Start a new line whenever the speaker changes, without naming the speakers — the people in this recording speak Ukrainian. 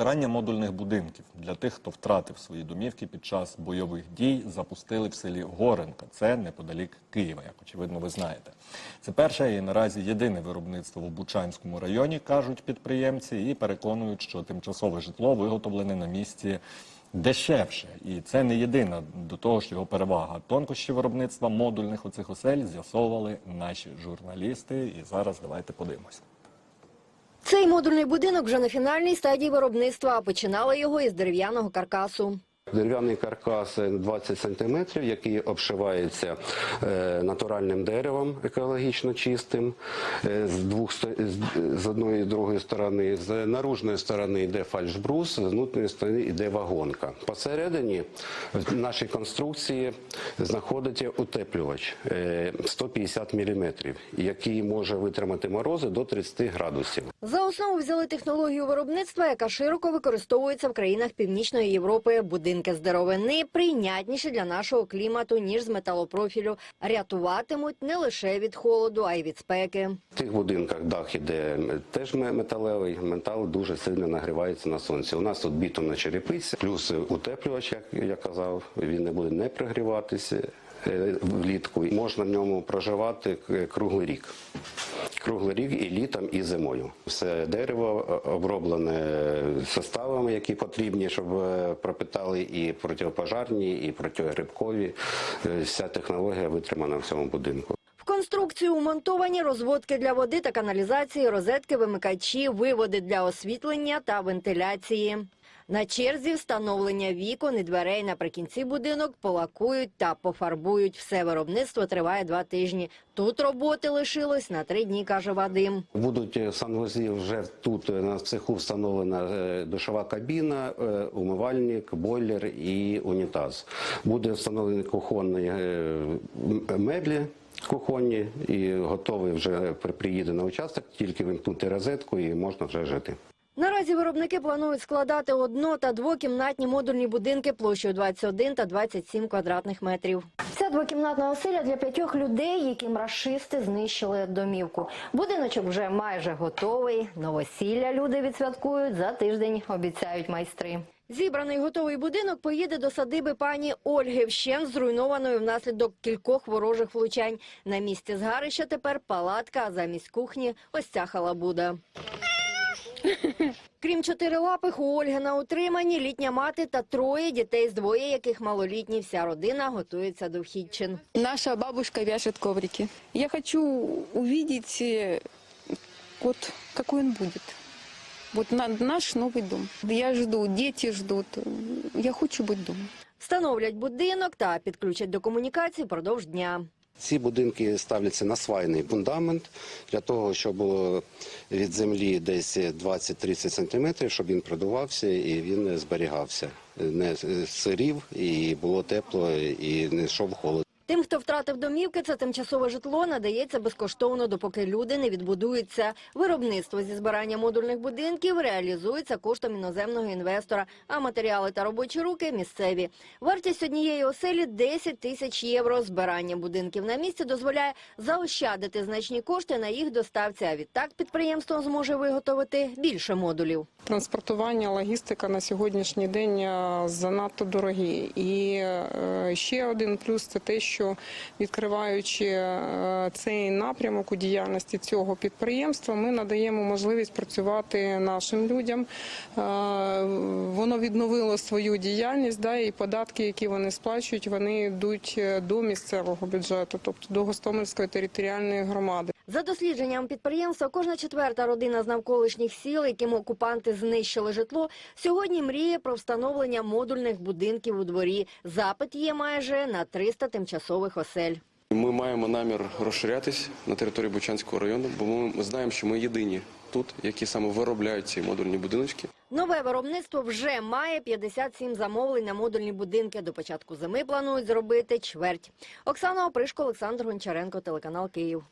Збирання модульних будинків для тих, хто втратив свої домівки під час бойових дій, запустили в селі Горенка. Це неподалік Києва, як очевидно, ви знаєте. Це перше і наразі єдине виробництво в Бучанському районі, кажуть підприємці, і переконують, що тимчасове житло виготовлене на місці дешевше. І це не єдина до того ж його перевага. Тонкощі виробництва модульних оцих осель з'ясовували наші журналісти. І зараз давайте подивимося.
Цей модульний будинок вже на фінальній стадії виробництва. а Починали його із дерев'яного каркасу.
Дерев'яний каркас 20 сантиметрів, який обшивається е, натуральним деревом екологічно чистим. Е, з двох з- одної і другої сторони, з наружної сторони йде фальшбрус, з внутрішньої сторони йде вагонка. Посередині в нашій конструкції знаходиться утеплювач е, 150 мм, який може витримати морози до 30 градусів.
За основу взяли технологію виробництва, яка широко використовується в країнах Північної Європи. Будинки з деревини прийнятніші для нашого клімату, ніж з металопрофілю. Рятуватимуть не лише від холоду, а й від спеки.
В тих будинках дах іде теж ме- металевий, метал дуже сильно нагрівається на сонці. У нас тут бітумна черепиця, плюс утеплювач, як я казав, він не буде не прогріватися е, влітку. Можна в ньому проживати круглий рік. Круглий рік і літом, і зимою. Все дерево е, оброблене составами, які потрібні, щоб е, пропитали і протипожарні, і протигрибкові. Е, Вся технологія витримана в цьому будинку.
В конструкцію умонтовані розводки для води та каналізації, розетки, вимикачі, виводи для освітлення та вентиляції. На черзі встановлення вікон і дверей наприкінці будинок полакують та пофарбують. Все виробництво триває два тижні. Тут роботи лишилось на три дні, каже Вадим.
Будуть е, санвузлі вже тут е, на цеху встановлена е, душова кабіна, умивальник, бойлер і унітаз. Буде встановлені кухонні меблі. Кухонні і готовий вже при- приїде на участок, тільки вимкнути розетку і можна вже жити.
Наразі виробники планують складати одно- та двокімнатні модульні будинки площею 21 та 27 квадратних метрів. Ця двокімнатна оселя для п'ятьох людей, яким рашисти знищили домівку. Будиночок вже майже готовий. Новосілля люди відсвяткують за тиждень, обіцяють майстри. Зібраний готовий будинок поїде до садиби пані Ольги, вщент зруйнованої внаслідок кількох ворожих влучань. На місці згарища тепер палатка, а замість кухні ось ця халабуда. Крім чотирилапих, у Ольги на утриманні літня мати та троє дітей з двоє, яких малолітні. Вся родина готується до вхідчин.
Наша бабушка вяжет коврики. Я хочу увидеть, э, вот какой он будет. Вот на- наш новый дом. Я жду, дети ждут. Я хочу быть дома.
Встановлять будинок та підключать до комунікації впродовж дня.
Ці будинки ставляться на свайний фундамент для того, щоб було від землі десь 20-30 сантиметрів, щоб він продувався і він зберігався. Не сирів, і було тепло, і не йшов холод.
Тим, хто втратив домівки, це тимчасове житло надається безкоштовно, допоки люди не відбудуються. Виробництво зі збирання модульних будинків реалізується коштом іноземного інвестора, а матеріали та робочі руки місцеві. Вартість однієї оселі 10 тисяч євро. Збирання будинків на місці дозволяє заощадити значні кошти на їх доставці. А відтак підприємство зможе виготовити більше модулів.
Транспортування, логістика на сьогоднішній день е, занадто дорогі. І е, ще один плюс це те, що відкриваючи е, цей напрямок у діяльності цього підприємства, ми надаємо можливість працювати нашим людям. Е, Воно відновило свою діяльність, да, і податки, які вони сплачують, вони йдуть е, до місцевого бюджету, тобто до Гостомельської територіальної громади.
За дослідженням підприємства, кожна четверта родина з навколишніх сіл, яким окупанти знищили житло, сьогодні мріє про встановлення модульних будинків у дворі. Запит є майже на 300 тимчасових осель.
Ми маємо намір розширятись на території Бучанського району, бо ми знаємо, що ми єдині тут, які саме виробляють ці модульні будиночки.
Нове виробництво вже має 57 замовлень на модульні будинки. До початку зими планують зробити чверть. Оксана Опришко, Олександр Гончаренко, телеканал Київ.